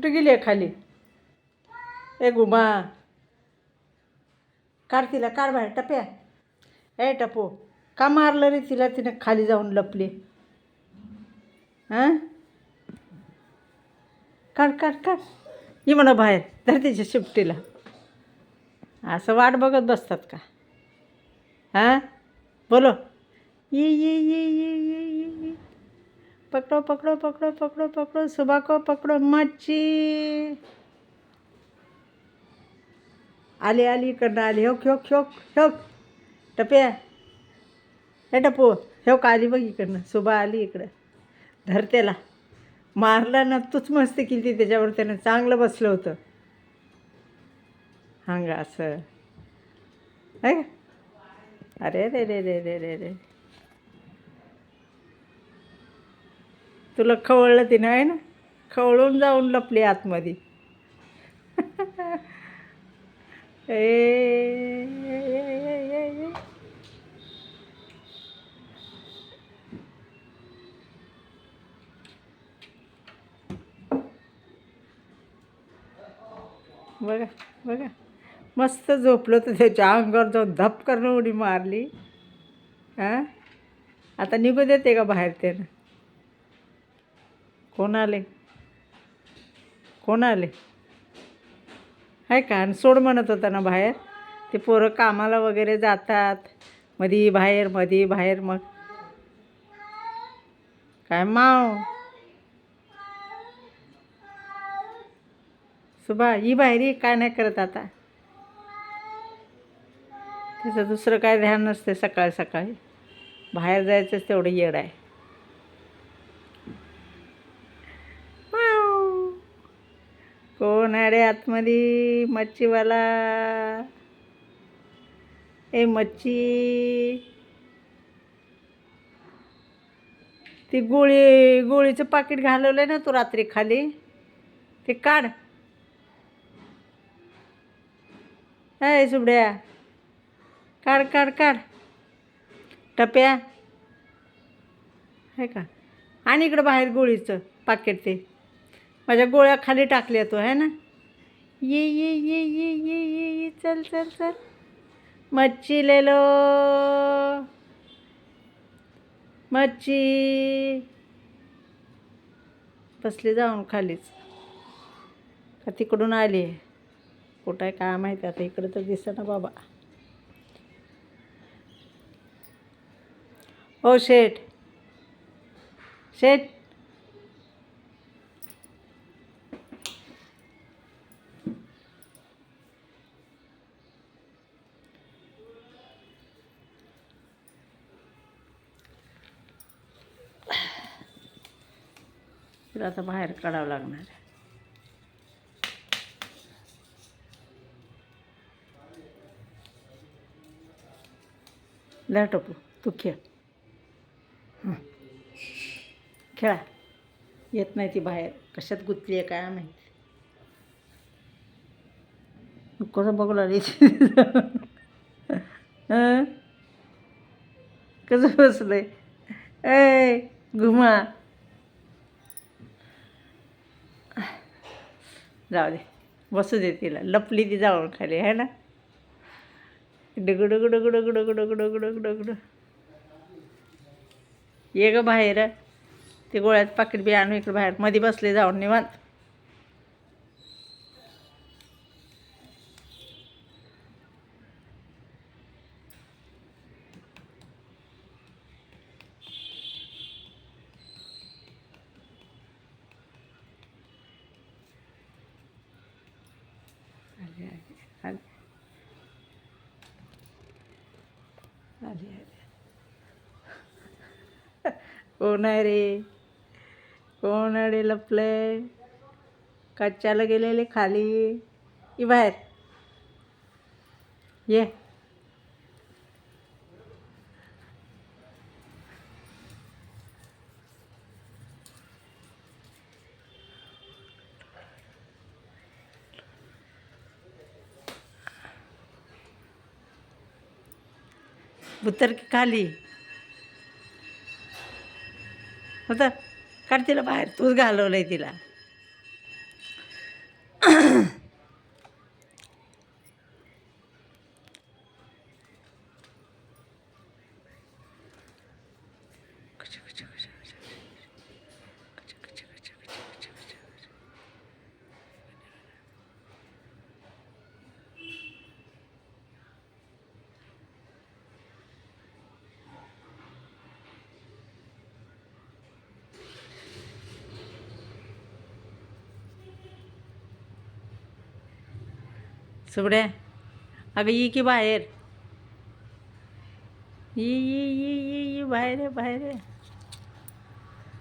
कुठे गेली आहे खाली? ए गुमा. काढ तिला काढ बाहेर टप्या. ए टपो का मारलं रे तिला? तिने खाली जाऊन लपले. हां? काढ काढ काढ. ये म्हणा बाहेर धर तिच्या शिफ्टीला असं वाट बघत बसतात का? हां? बोलो. ये ये ये ये ये ये ये. पकड़ो पकड़ो पकड़ो पकड़ो पकड़ो सुबह को पकड़ो मच्छी. आली आली इकडनं आली. हो ह्योक ह्योक ह्योक टप्या. हे टपू. ह्योक आली बघ इकडनं. सुबा आली इकडं. धरतेला मारला ना तूच मस्ती केली ती त्याच्यावर. त्यानं चांगलं बसलं होतं. हांगा असं. आहे का? अरे रे रे रे रे रे रे. तुला खवळलं तिनं आहे ना? खवळून जाऊन लपली आतमध्ये. ए, बघा बघा. मस्त झोपलं तर त्याच्या अंगावर जाऊन धप करणं उडी मारली. हां? आता निघू देते का बाहेर त्यानं? कोण आले कोण आले आहे का? आणि सोड म्हणत होता ना बाहेर. ते पोरं कामाला वगैरे जातात. मधी बाहेर मधी बाहेर मग. काय माव? सुभा ही बाहेर काय नाही करत आता. त्याचं दुसरं काय ध्यान नसते सकाळी सकाळी. बाहेर जायचंच तेवढं येड आहे. कोण आहे आतमध्ये? मच्छीवाला. ए मच्छी. ती गोळी गोळीचं पाकिट घालवलं ना तू रात्री खाली. ते काढ. हाय सुबड्या. काढ काढ काढ. टप्या. आहे का? आणि इकडं बाहेर गोळीचं पाकिट ते. माझ्या गोळ्या खाली टाकल्या तो आहे ना? ये ये ये ये ये ये ये चल चल चल. मच्छी ले लो. मच्छी. बसली जाऊन खालीच. का तिकडून आली? आहे कुठं आहे काय माहिती आता इकडं तर दिसतं ना बाबा. ओ शेठ. शेठ. तिला आता बाहेर काढावं लागणार आहे. ला टोपू तू खेळ. खेळा. येत नाही ती बाहेर. कशात गुंतली आहे काय माहिती? कसं बघू लागली कसं कसं आहे ए घुमा. जाऊ दे. बसू दे तिला. लपली ती जाऊन खाली आहे ना? डुगडुग डुगडुग डुगडुग गुड डुगडुग ये गं बाहेर. ते गोळ्यात पाकिट बी आणू इकडं बाहेर. मध्ये बसले जाऊन निवांत. अरे अरे अरे अरे कोण आहे रे? कोण अडे लपले? कच्च्याला गेलेले खाली. बाहेर. ये. yeah. बुतर की खाली. होतं काढ तिला बाहेर. तूच घालवलं आहे तिला. सुबड्या अगं ये की बाहेर? ये ये ये ये ये बाहेर आहे बाहेर आहे